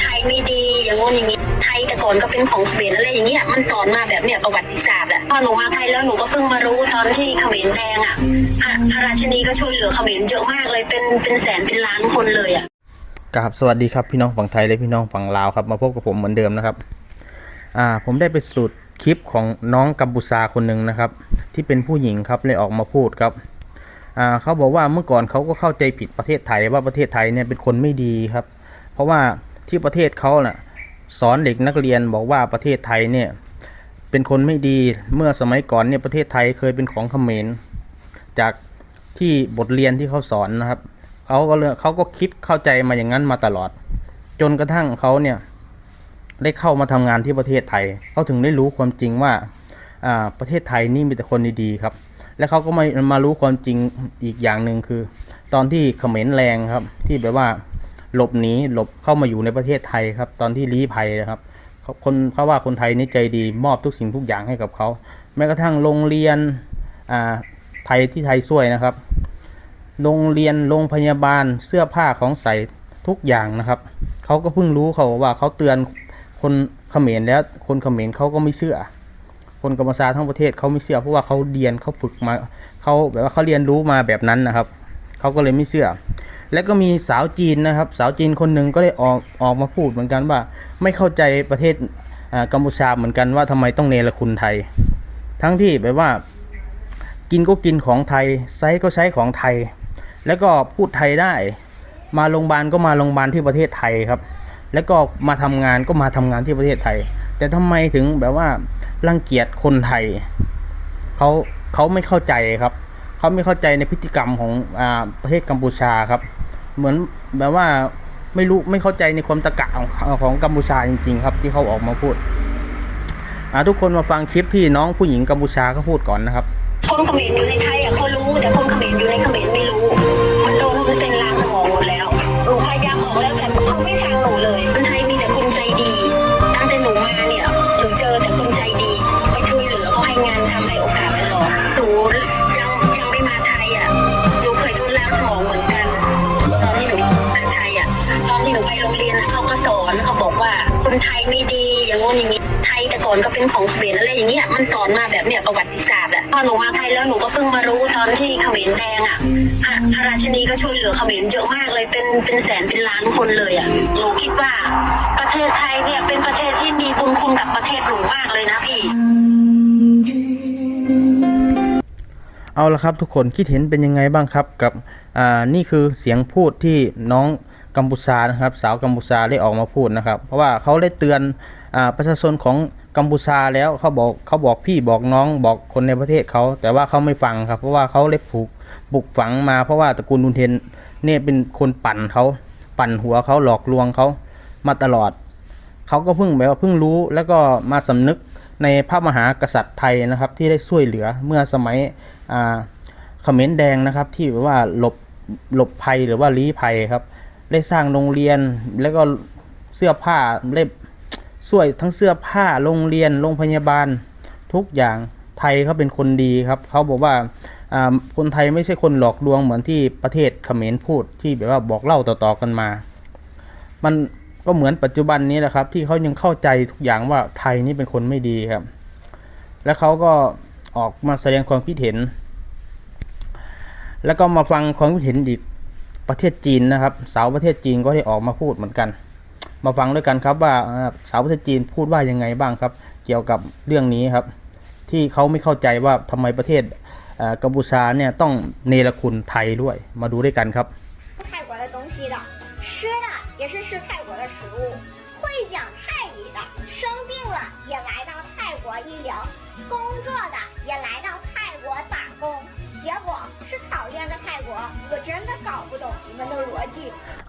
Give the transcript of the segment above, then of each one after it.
ไทยไม่ดี อย่างงู้นอย่างนี้ไทยแต่ก่อนก็เป็นของเขมรอะไรอย่างเงี้ยมันสอนมาแบบเนี้ยประวัติศาสตร์อะพอหนูมาไทยแล้วหนูก็เพิ่งมารู้ตอนที่เขมรแดงอะพระพระราชนีก็ช่วยเหลือเขมรเยอะมากเลยเป็นเป็นแสนเป็นล้านคนเลยอะกับสวัสดีครับพี่น้องฝั่งไทยและพี่น้องฝั่งลาวครับมาพบกับผมเหมือนเดิมนะครับอ่าผมได้ไปสรุปคลิปของน้องกัมพูชาคนหนึ่งนะครับ ที่เป็นผู้หญิงครับเลยออกมาพูดครับอ่าเขาบอกว่าเมื่อก่อนเขาก็เข้าใจผิดประเทศไทยว่าประเทศไทยเนี่ยเป็นคนไม่ดีครับ เพราะว่า ที่ประเทศเขาน่ะสอนเด็กนักเรียนบอกว่าประเทศไทยเนี่ยเป็นคนไม่ดีเมื่อสมัยก่อนเนี่ยประเทศไทยเคยเป็นของเขมรจากที่บทเรียนที่เขาสอนนะครับเขาก็เลยเขาก็คิดเข้าใจมาอย่างนั้นมาตลอด จนกระทั่งเขาเนี่ยได้เข้ามาทำงานที่ประเทศไทยเขาถึงได้รู้ความจริงว่าอ่าประเทศไทยนี่มีแต่คนดีๆครับ และเขาก็มามารู้ความจริงอีกอย่างหนึ่งคือ ตอนที่เขมรแรงครับที่แบบว่า หลบหนีหลบเข้ามาอยู่ในประเทศไทยครับ ตอนที่ลี้ภัยนะครับคนเขาว่าคนไทยนี่ใจดีมอบทุกสิ่งทุกอย่างให้กับเขาแม้กระทั่งโรงเรียนอ่าไทยที่ไทยช่วยนะครับ โรงเรียนโรงพยาบาลเสื้อผ้าของใส่ทุกอย่างนะครับเขาก็เพิ่งรู้เขาว่าเขาเตือนคนเขมรแล้วคนเขมรเขาก็ไม่เชื่อ คนกัมพูชาทั้งประเทศเขาไม่เชื่อเพราะว่าเขาเรียนเขาฝึกมาเขาแบบว่าเขาเรียนรู้มาแบบนั้นนะครับเขาก็เลยไม่เชื่อ แล้วก็มีสาวจีนนะครับ สาวจีนคนหนึ่งก็ได้ออกออกมาพูดเหมือนกันว่า ไม่เข้าใจประเทศกัมพูชาเหมือนกันว่าทำไมต้องเนรคุณไทย ทั้งที่แบบว่า กินก็กินของไทยใช้ก็ใช้ของไทย แล้วก็พูดไทยได้ มาโรงพยาบาลก็มาโรงพยาบาลที่ประเทศไทยครับ แล้วก็มาทำงานก็มาทำงานที่ประเทศไทย แต่ทำไมถึงแบบว่ารังเกียจคนไทยเขาเขาไม่เข้าใจครับเขาไม่เข้าใจในพฤติกรรมของอประเทศกัมพูชาครับ เหมือนแบบว่าไม่รู้ไม่เข้าใจในความตะกะของของกัมพูชาจริง ๆ ครับ ที่เขาออกมาพูดอ่าทุกคนมาฟังคลิปที่น้องผู้หญิงกัมพูชาเขาพูดก่อนนะครับคนเขมรอยู่ในไทยอะเขารู้ แต่คนเขมรอยู่ในเขมรไม่รู้ มันโดนเซ็นลางสมองหมดแล้วหนูพยายามบอกแล้วแต่เขาไม่ฟังหนูเลย คนไทยไม่ดีอย่างงู้นอย่างนี้ไทยแต่ก่อนก็เป็นของเขมรอะไรอย่างเงี้ยมันสอนมาแบบเนี้ยประวัติศาสตร์อะพอหนูมาไทยแล้วหนูก็เพิ่งมารู้ตอนที่เขมรแดงอะพระพระราชินีก็ช่วยเหลือเขมรเยอะมากเลยเป็นเป็นแสนเป็นล้านคนเลยอะหนูคิดว่าประเทศไทยเนี่ยเป็นประเทศที่มีบุญคุณกับประเทศหนูมากเลยนะพี่เอาละครับทุกคนคิดเห็นเป็นยังไงบ้างครับกับ อ่า นี่คือเสียงพูดที่น้อง กัมพูชานะครับ สาวกัมพูชาได้ออกมาพูดนะครับ เพราะว่าเขาได้เตือนอประชาชนของกัมพูชาแล้วเขาบอกเขาบอกพี่บอกน้องบอกคนในประเทศเขา แต่ว่าเขาไม่ฟังครับ เพราะว่าเขาได้ผูกปลุกฝังมาเพราะว่าตระกูลนุนเทนเนี่ยเป็นคนปั่นเขาปั่นหัวเขาหลอกลวงเขามาตลอด เขาก็เพิ่งแบบว่าเพิ่งรู้แล้วก็มาสำนึกในพระมหากษัตริย์ไทยนะครับ ที่ได้ช่วยเหลือเมื่อสมัยอ่าเขมรแดงนะครับที่แบบว่าหลบหลบภัยหรือว่าลี้ภัยครับ ได้สร้างโรงเรียนแล้วก็เสื้อผ้าได้ช่วยทั้งเสื้อผ้าโรงเรียนโรงพยาบาลทุกอย่างไทยเขาเป็นคนดีครับเขาบอกว่าอ่าคนไทยไม่ใช่คนหลอกลวงเหมือนที่ประเทศเขมรพูดที่แบบว่าบอกเล่าต่อๆกันมา มันก็เหมือนปัจจุบันนี้แหละครับ ที่เขายังเข้าใจทุกอย่างว่าไทยนี่เป็นคนไม่ดีครับ แล้วเขาก็ออกมาแสดงความคิดเห็น แล้วก็มาฟังความคิดเห็นอีก ประเทศจีนนะครับ สาวประเทศจีนก็ได้ออกมาพูดเหมือนกัน มาฟังด้วยกันครับว่าอ่าสาวประเทศจีนพูดว่ายังไงบ้างครับ เกี่ยวกับเรื่องนี้ครับ ที่เขาไม่เข้าใจว่าทำไมประเทศอ่ากัมพูชาเนี่ยต้องเนรคุณไทยด้วย มาดูด้วยกันครับ 泰国的东西的，吃的也是吃泰国的食物，会讲泰语的，生病了也来到泰国医疗，工作的也来到泰国打工，结果是讨厌的泰国， 我真的搞不懂你们的逻辑。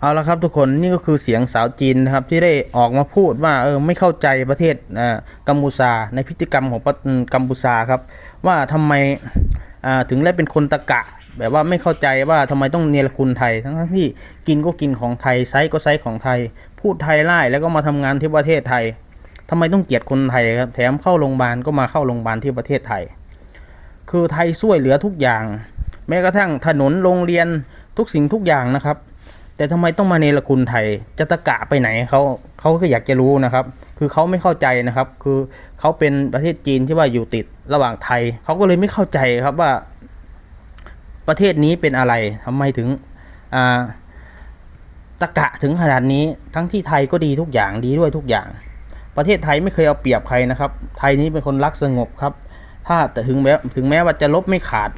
เอาละครับทุกคนนี่ก็คือเสียงสาวจีนนะครับที่ได้ออกมาพูดว่าเออไม่เข้าใจประเทศอ่ากัมพูชาในพฤติกรรมของประอืมกัมพูชาครับ ว่าทำไมอ่าถึงได้เป็นคนตะกะ แบบว่าไม่เข้าใจว่าทำไมต้องเนรคุณไทย ทั้งๆที่กินก็กินของไทยไซส์ก็ไซส์ของไทย พูดไทยไล่แล้วก็มาทำงานที่ประเทศไทยทำไมต้องเกลียดคนไทยครับแถมเข้าโรงพยาบาลก็มาเข้าโรงพยาบาลที่ประเทศไทย คือไทยช่วยเหลือทุกอย่าง แม้กระทั่งถนนโรงเรียนทุกสิ่งทุกอย่างนะครับ แต่ทำไมต้องมาเนรคุณไทยจะตะกะไปไหนเขาเขาก็อยากจะรู้นะครับ คือเขาไม่เข้าใจนะครับ คือเขาเป็นประเทศจีนที่ว่าอยู่ติดระหว่างไทย เขาก็เลยไม่เข้าใจครับว่า ประเทศนี้เป็นอะไรทำไมถึงอ่าตะกะถึงขนาดนี้ทั้งที่ไทยก็ดีทุกอย่างดีด้วยทุกอย่าง ประเทศไทยไม่เคยเอาเปรียบใครนะครับ ไทยนี้เป็นคนรักสงบครับ ถ้าแต่ถึงแม้ถึงแม้ว่าจะลบไม่ขาด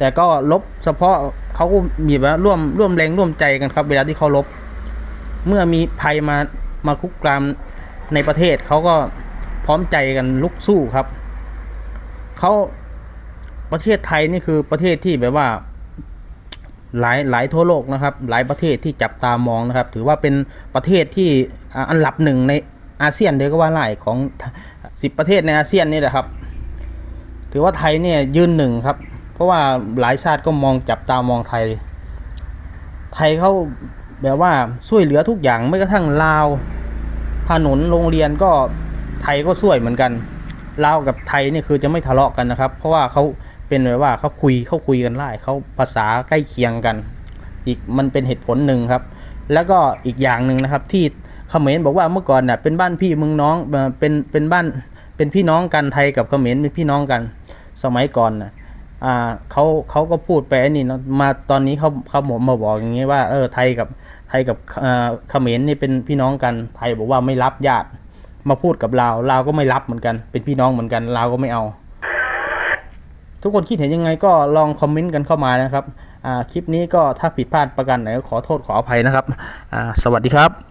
แต่ก็ลบเฉพาะเขาก็มีแบบร่วมร่วมแรงร่วมใจกันครับ เวลาที่เขาลบ เมื่อมีภัยมามาคุกคามในประเทศเขาก็พร้อมใจกันลุกสู้ครับเขาประเทศไทยนี่คือประเทศที่แบบว่าหลายหลายทั่วโลกนะครับ หลายประเทศที่จับตามองนะครับ ถือว่าเป็นประเทศที่อันดับหนึ่งในอาเซียนเลยก็ว่าได้ของสิบประเทศในอาเซียนนี่แหละครับ ถือว่าไทยเนี่ยยืนหนึ่งครับ ราะว่าหลายชาติก็มองจับตามองไทย ไทยเขาแบบว่าช่วยเหลือทุกอย่างไม่กระทั่งลาวถนนโรงเรียนก็ไทยก็ช่วยเหมือนกันลาวกับไทยนี่คือจะไม่ทะเลาะกันนะครับ เพราะว่าเขาเป็นแบบว่าเขาคุยเขาคุยกันได้เขาภาษาใกล้เคียงกัน อีกมันเป็นเหตุผลหนึ่งครับ แล้วก็อีกอย่างหนึ่งนะครับที่เขมรบอกว่าเมื่อก่อนเน่ะเป็นบ้านพี่มืองน้องเป็นเป็นบ้านเป็นพี่น้องกันไทยกับเขมรเป็นพี่น้องกัน สมัยก่อนน่ะ อ่าเขาเขาก็พูดไปนี่เนาะมาตอนนี้เขาเขาหมมาบอกอย่างงี้ว่าเออไทยกับไทยกับเขมรนี่เป็นพี่น้องกันไทยบอกว่าไม่รับญาติมาพูดกับลาวลาวก็ไม่รับเหมือนกัน เป็นพี่น้องเหมือนกันลาวก็ไม่เอา ทุกคนคิดเห็นยังไงก็ลองคอมเมนต์กันเข้ามานะครับคลิปนี้ก็ถ้าผิดพลาดประการไหนก็ขอโทษขออภัยนะครับสวัสดีครับ